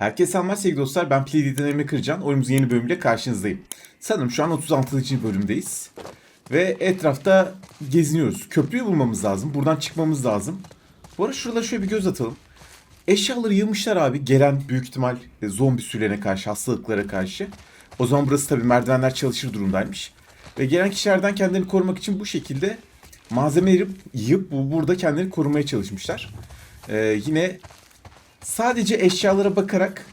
Herkese selamlar sevgili dostlar. Ben Playdead'den Emre Kırcan. Oyunumuzun yeni bölümüyle karşınızdayım. Sanırım şu an 36. bölümdeyiz. Ve etrafta geziniyoruz. Köprüyü bulmamız lazım. Buradan çıkmamız lazım. Bu arada şuralara şöyle bir göz atalım. Eşyaları yığmışlar abi. Gelen büyük ihtimal zombi sürülerine karşı, hastalıklara karşı. O zaman burası tabii merdivenler çalışır durumdaymış. Ve gelen kişilerden kendilerini korumak için bu şekilde malzeme yığıp bu, burada kendilerini korumaya çalışmışlar. Ee, yine sadece eşyalara bakarak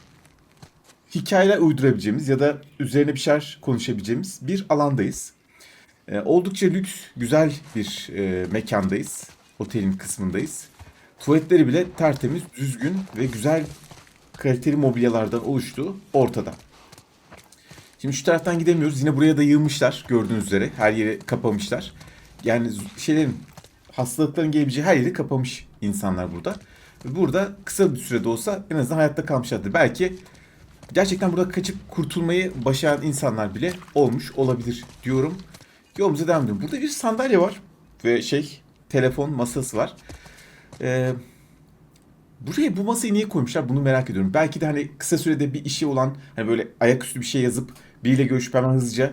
hikayeler uydurabileceğimiz ya da üzerine bir şeyler konuşabileceğimiz bir alandayız. Ee, oldukça lüks, güzel bir e, mekandayız. Otelin kısmındayız. Tuvaletleri bile tertemiz, düzgün ve güzel kaliteli mobilyalardan oluştuğu ortada. Şimdi şu taraftan gidemiyoruz. Yine buraya da yığmışlar gördüğünüz üzere. Her yeri kapamışlar. Yani şeylerin hastalıkların gelebileceği her yeri kapamış insanlar burada. Burada kısa bir sürede olsa en azından hayatta kalmışlardır. Belki gerçekten burada kaçıp kurtulmayı başaran insanlar bile olmuş olabilir diyorum. Yolumuza devam ediyorum. Burada bir sandalye var ve şey telefon masası var. Ee, buraya bu masayı niye koymuşlar bunu merak ediyorum. Belki de hani kısa sürede bir işi olan hani böyle ayaküstü bir şey yazıp biriyle görüşüp hemen hızlıca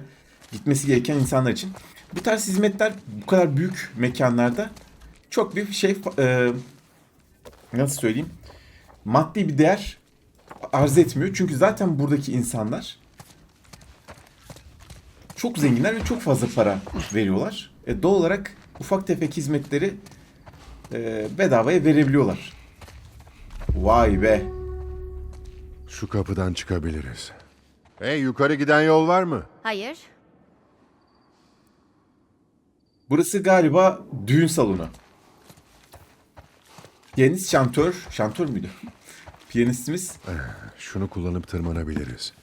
gitmesi gereken insanlar için. Bu tarz hizmetler bu kadar büyük mekanlarda çok bir şey e, nasıl söyleyeyim maddi bir değer arz etmiyor. Çünkü zaten buradaki insanlar çok zenginler ve çok fazla para veriyorlar. E, doğal olarak ufak tefek hizmetleri e, bedavaya verebiliyorlar. Vay be. Şu kapıdan çıkabiliriz. Hey yukarı giden yol var mı? Hayır. Burası galiba düğün salonu. Piyanist şantör. Şantör müydü? Piyanistimiz. Şunu kullanıp tırmanabiliriz.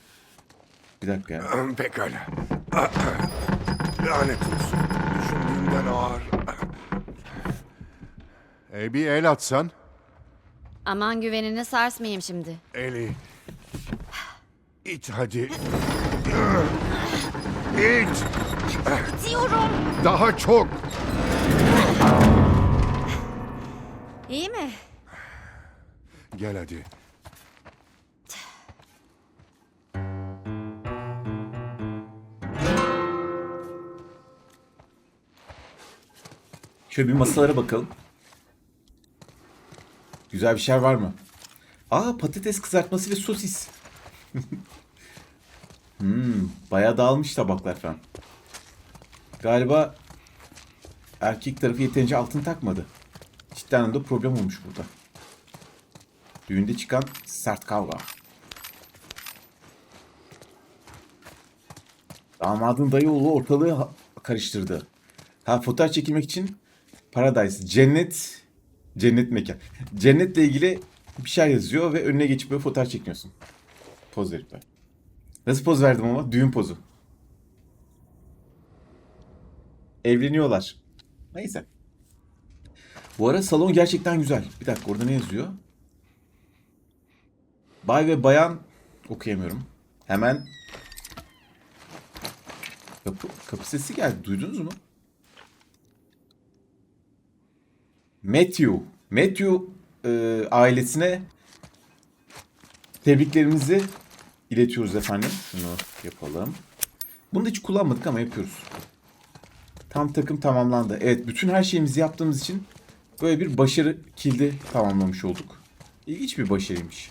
Bir dakika ya. Pekala. Lanet olsun. Düşündüğümden ağır. Hey bir el atsan. Aman güvenini sarsmayayım şimdi. Eli. İt hadi. İt. Diyorum. Daha çok. İyi mi? Gel hadi. Şöyle bir masalara bakalım. Güzel bir şeyler var mı? Aa patates kızartması ve sosis. hmm, bayağı dağılmış tabaklar falan. Galiba erkek tarafı yeterince altın takmadı. Cidden anlamda problem olmuş burada. Düğünde çıkan sert kavga. Damadın dayı oğlu ortalığı karıştırdı. Ha fotoğraf çekilmek için Paradise, cennet, cennet mekan. Cennetle ilgili bir şey yazıyor ve önüne geçip böyle fotoğraf çekiyorsun. Poz verip böyle. Nasıl poz verdim ama? Düğün pozu. Evleniyorlar. Neyse. Bu ara salon gerçekten güzel. Bir dakika orada ne yazıyor? Bay ve bayan okuyamıyorum. Hemen kapı, kapı sesi geldi. Duydunuz mu? Matthew. Matthew e, ailesine tebriklerimizi iletiyoruz efendim. Şunu yapalım. Bunu da hiç kullanmadık ama yapıyoruz. Tam takım tamamlandı. Evet bütün her şeyimizi yaptığımız için böyle bir başarı kildi tamamlamış olduk. İlginç bir başarıymış.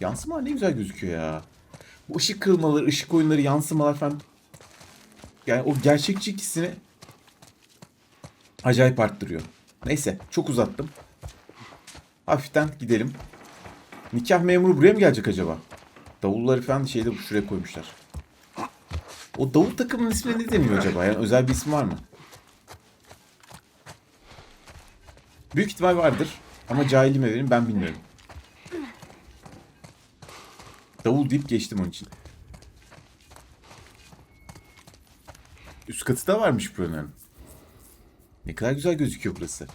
Yansımalar ne güzel gözüküyor ya. Bu ışık kırılmaları, ışık oyunları, yansımalar falan. Yani o gerçekçi ikisini acayip arttırıyor. Neyse çok uzattım. Hafiften gidelim. Nikah memuru buraya mı gelecek acaba? Davulları falan şeyde şuraya koymuşlar. O davul takımının ismi ne deniyor acaba? Yani özel bir ismi var mı? Büyük ihtimal vardır. Ama cahilime verin ben bilmiyorum. Davul deyip geçtim onun için. Üst katı da varmış buranın. Ne kadar güzel gözüküyor burası.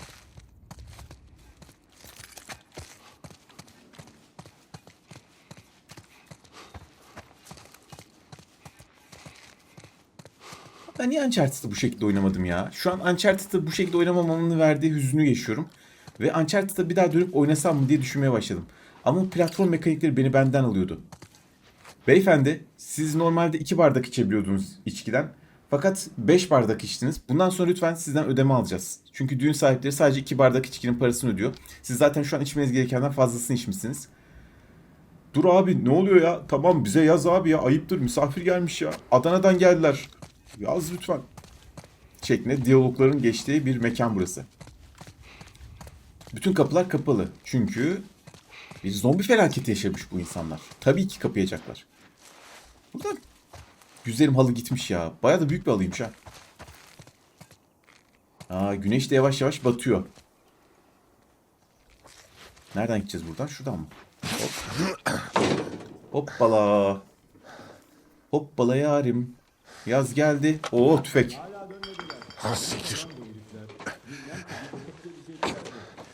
Ben niye Uncharted'ı bu şekilde oynamadım ya? Şu an Uncharted'ı bu şekilde oynamamamın verdiği hüznü yaşıyorum. Ve Uncharted'ı bir daha dönüp oynasam mı diye düşünmeye başladım. Ama platform mekanikleri beni benden alıyordu. Beyefendi, siz normalde 2 bardak içebiliyordunuz içkiden. Fakat 5 bardak içtiniz. Bundan sonra lütfen sizden ödeme alacağız. Çünkü düğün sahipleri sadece 2 bardak içkinin parasını ödüyor. Siz zaten şu an içmeniz gerekenden fazlasını içmişsiniz. Dur abi ne oluyor ya? Tamam bize yaz abi ya. Ayıptır misafir gelmiş ya. Adana'dan geldiler. Yaz lütfen. Şeklinde diyalogların geçtiği bir mekan burası. Bütün kapılar kapalı. Çünkü bir zombi felaketi yaşamış bu insanlar. Tabii ki kapayacaklar. Buradan güzelim halı gitmiş ya. Bayağı da büyük bir halıymış ha. Aa, güneş de yavaş yavaş batıyor. Nereden gideceğiz buradan? Şuradan mı? Hop. Hoppala. Hoppala yarim. Yaz geldi. Oo tüfek. Ha siktir.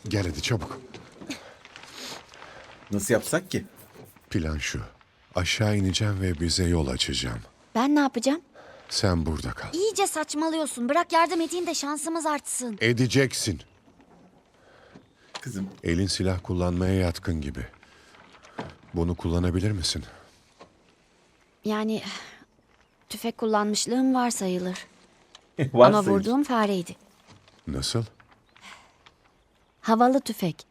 Gel hadi çabuk. Nasıl yapsak ki? Plan şu. Aşağı ineceğim ve bize yol açacağım. Ben ne yapacağım? Sen burada kal. İyice saçmalıyorsun. Bırak yardım edeyim de şansımız artsın. Edeceksin. Kızım Elin silah kullanmaya yatkın gibi. Bunu kullanabilir misin? Yani tüfek kullanmışlığım var sayılır. var Ama sayılır. vurduğum fareydi. Nasıl? Havalı tüfek.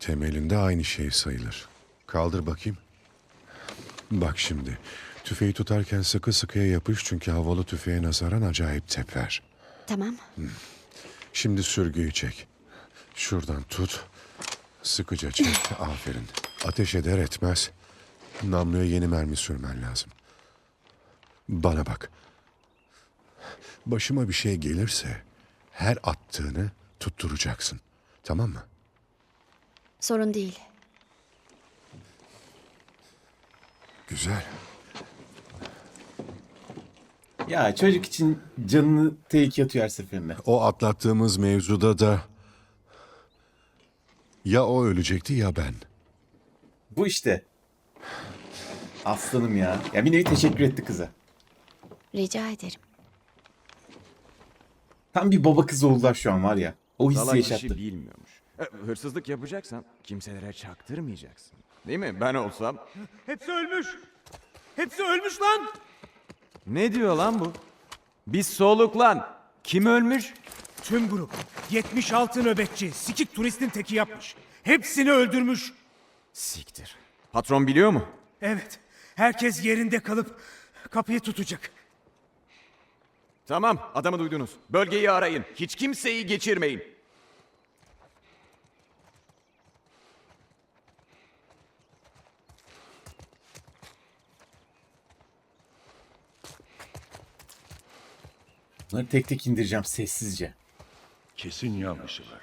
Temelinde aynı şey sayılır. Kaldır bakayım. Bak şimdi. Tüfeği tutarken sıkı sıkıya yapış çünkü havalı tüfeğe nazaran acayip teper. Tamam. Şimdi sürgüyü çek. Şuradan tut. Sıkıca çek. Aferin. Ateş eder etmez. Namluya yeni mermi sürmen lazım. Bana bak. Başıma bir şey gelirse her attığını tutturacaksın. Tamam mı? Sorun değil. Güzel. Ya çocuk için canını tehlikeye atıyor her seferinde. O atlattığımız mevzuda da ya o ölecekti ya ben. Bu işte. Aslanım ya. Ya bir nevi teşekkür etti kıza. Rica ederim. Tam bir baba kız oldular şu an var ya. O hissi Salak işi yaşattı. bilmiyormuş. E, Hırsızlık yapacaksan kimselere çaktırmayacaksın. Değil mi? Ben olsam. Hepsi ölmüş. Hepsi ölmüş lan. Ne diyor lan bu? Biz soluk lan. Kim ölmüş? Tüm grup 76 nöbetçi sikik turistin teki yapmış. Hepsini öldürmüş. Siktir. Patron biliyor mu? Evet. Herkes yerinde kalıp kapıyı tutacak. Tamam, adamı duydunuz. Bölgeyi arayın. Hiç kimseyi geçirmeyin. Bunları tek tek indireceğim sessizce. Kesin yanlışı var.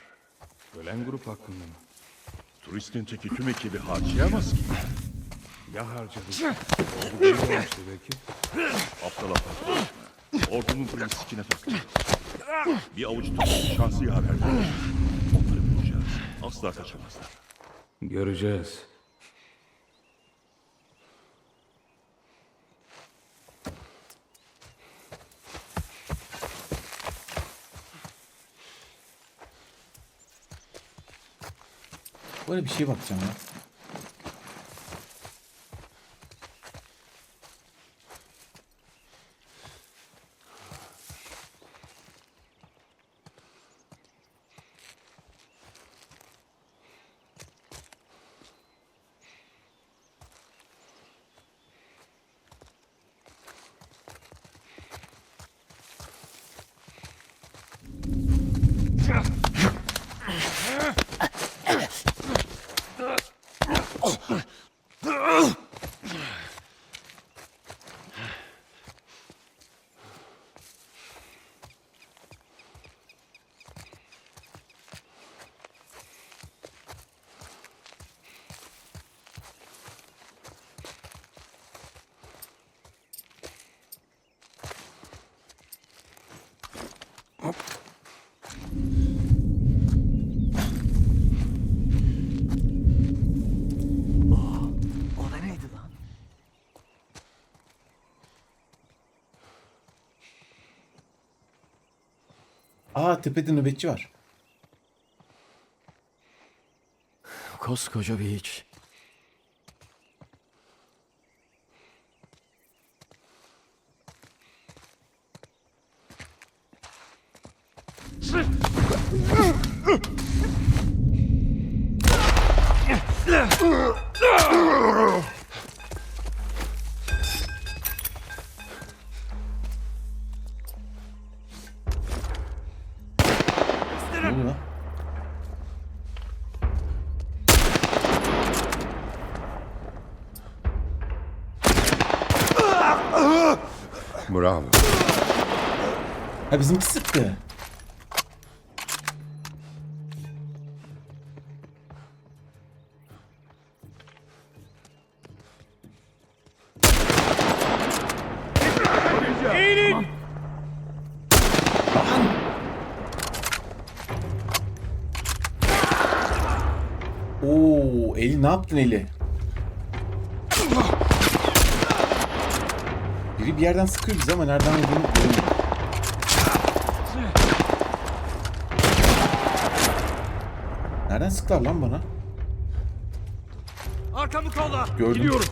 Ölen grup hakkında mı? Turistin teki tüm ekibi harcayamaz ki. Ya harcadı? Olmuştu belki. Aptal aptal konuşma. Ordunun pırını sikine taktı. Bir avuç tutup şansı yaver verdi. Onları bulacağız. Asla kaçamazlar. Göreceğiz. Böyle bir şey bakacağım ya. Aa tepede nöbetçi var. koskoca bir hiç. Oluyor lan? Bravo. Ha bizimki sıktı. Ne yaptın Eli? Biri bir yerden sıkıyor bizi ama nereden olduğunu göremiyorum. Nereden sıktılar lan bana? Arkamı kolla! Gördüm. Gidiyorum.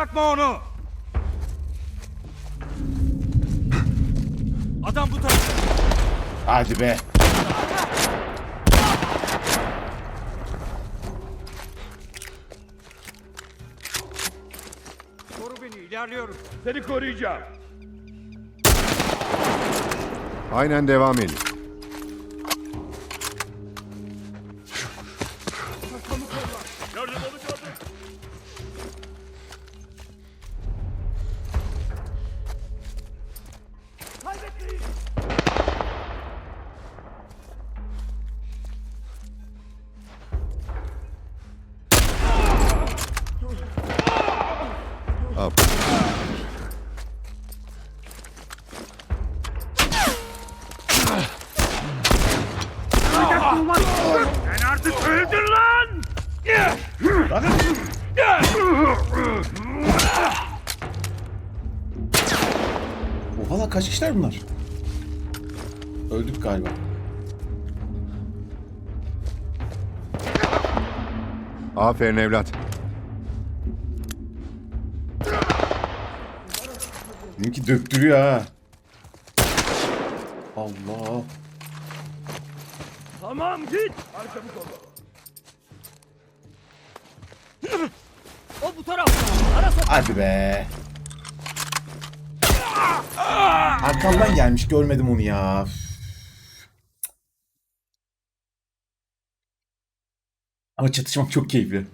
Bırakma onu! Adam bu tarafta. Hadi be. Koru beni, ilerliyorum. Seni koruyacağım. Aynen devam edin. Sen artık öldün lan! Oha lan kaç kişiler bunlar? Öldük galiba. Aferin evlat. Benimki döktürüyor ha. Allah. Tamam git! Arkamı kolla. O bu tarafta. Ara sok. Hadi be. Arkamdan gelmiş görmedim onu ya. Ama çatışmak çok keyifli.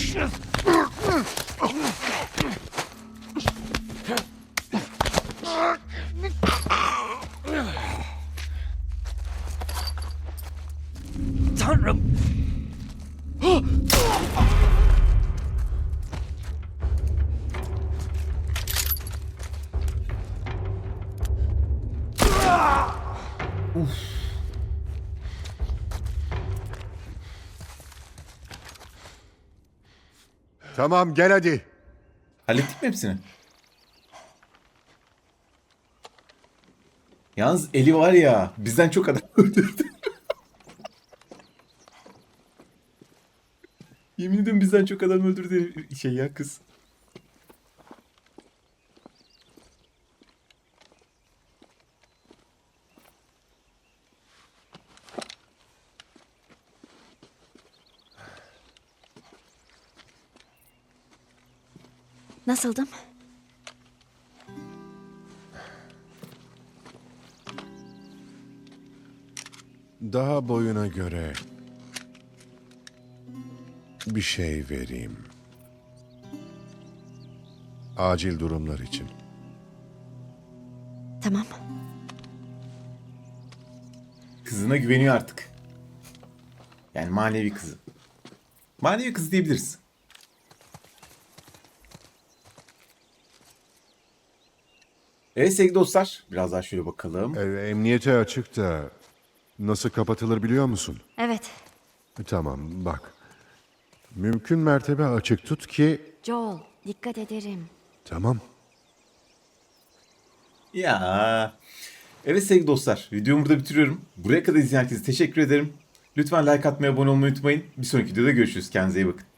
foolishness! Tamam gel hadi. Hallettik mi hepsini? Yalnız eli var ya bizden çok adam öldürdü. Yemin ediyorum bizden çok adam öldürdü şey ya kız. Nasıldım? daha boyuna göre bir şey vereyim. Acil durumlar için. Tamam. Kızına güveniyor artık. Yani manevi kızı. Manevi kız diyebiliriz. Evet sevgili dostlar. Biraz daha şöyle bakalım. E, emniyete açık da nasıl kapatılır biliyor musun? Evet. Tamam bak. Mümkün mertebe açık tut ki Joel, dikkat ederim. tamam. Ya. Evet sevgili dostlar. Videomu burada bitiriyorum. Buraya kadar izleyen herkese teşekkür ederim. Lütfen like atmayı, abone olmayı unutmayın. Bir sonraki videoda görüşürüz. Kendinize iyi bakın.